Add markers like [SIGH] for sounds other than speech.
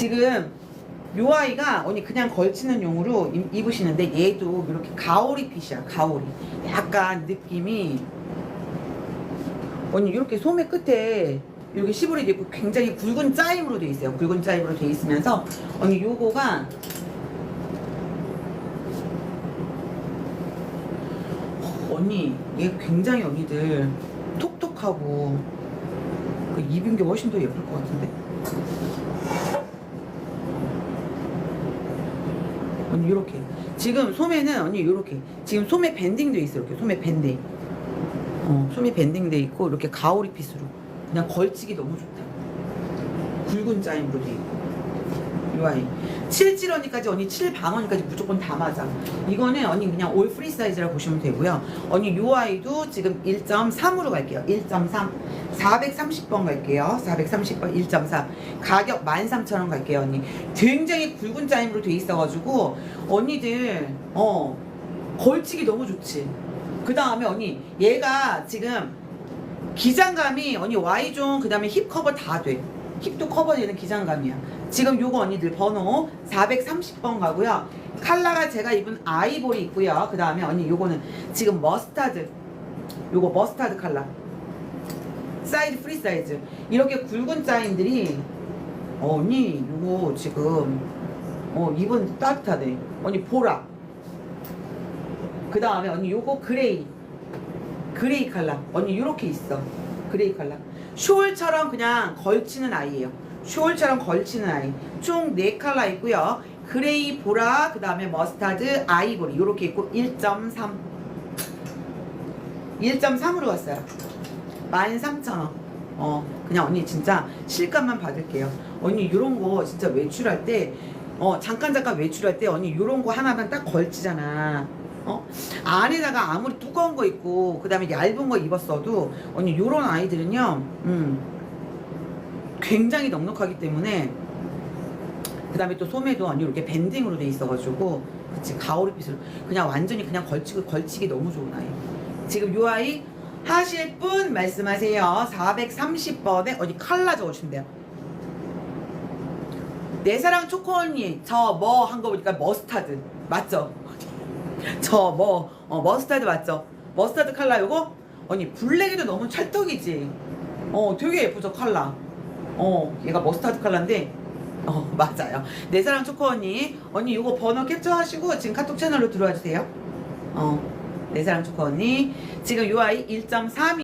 지금 요 아이가 언니 그냥 걸치는 용으로 입- 입으시는데 얘도 이렇게 가오리 핏이야 가오리. 약간 느낌이 언니 이렇게 소매 끝에 이렇게 시보리 돼 있고 굉장히 굵은 짜임으로 돼 있어요. 굵은 짜임으로 돼 있으면서 언니 요거가 언니 얘 굉장히 언니들 톡톡하고 그 입은 게 훨씬 더 예쁠 것 같은데 언니 요렇게. 지금 소매는 언니 요렇게. 지금 소매 밴딩 돼 있어 이렇게. 소매 밴딩. 어 소매 밴딩 돼 있고 이렇게 가오리 핏으로. 그냥 걸치기 너무 좋다. 굵은 짜임으로 돼 있고 7질 언니까지 언니 7방 언니까지 무조건 다 맞아. 이거는 언니 그냥 올 프리 사이즈라고 보시면 되고요. 언니 요 아이도 지금 1.3으로 갈게요. 1.3 430번 갈게요. 430번 1.3 가격 13,000원 갈게요 언니. 굉장히 굵은 짜임으로 돼 있어가지고 언니들 어 걸치기 너무 좋지. 그 다음에 언니 얘가 지금 기장감이 언니 Y존 그 다음에 힙 커버 다 돼. 힙도 커버되는 기장감이야. 지금 요거 언니들 번호 430번 가고요. 칼라가 제가 입은 아이보리 있고요. 그 다음에 언니 요거는 지금 머스타드. 요거 머스타드 칼라. 사이즈 프리 사이즈. 이렇게 굵은 짜임들이 어, 언니 요거 지금 어 입은 따뜻하네. 언니 보라. 그 다음에 언니 요거 그레이. 그레이 칼라 언니 이렇게 있어 그레이 칼라 숄처럼 그냥 걸치는 아이예요. 숄처럼 걸치는 아이. 총 4칼라 있고요. 그레이 보라 그 다음에 머스타드 아이보리. 이렇게 있고 1.3 1.3으로 왔어요. 13,000원. 어 그냥 언니 진짜 실감만 받을게요. 언니 이런 거 진짜 외출할 때 어 잠깐 잠깐 외출할 때 언니 이런 거 하나만 딱 걸치잖아 어? 안에다가 아무리 두꺼운 거 입고 그 다음에 얇은 거 입었어도 언니 요런 아이들은요 음 굉장히 넉넉하기 때문에 그 다음에 또 소매도 언니 이렇게 밴딩으로 돼 있어가지고 그치 가오리빛으로. 그냥 완전히 그냥 걸치고 걸치기 너무 좋은 아이. 지금 요 아이 하실 분 말씀하세요. 430번에 어디 칼라 적어주시면 돼요. 내 사랑 초코 언니 저 뭐 한 거 보니까 머스타드. 맞죠? [LAUGHS] 저 뭐 어, 머스타드 맞죠? 머스타드 칼라 요거 언니 블랙에도 너무 찰떡이지. 어 되게 예쁘죠 칼라. 어 얘가 머스타드 칼라인데 어 [LAUGHS] 맞아요. 내 사랑 초코 언니 언니 요거 번호 캡처하시고 지금 카톡 채널로 들어와 주세요. 어 내 사랑 초코 언니 지금 요 아이 1.3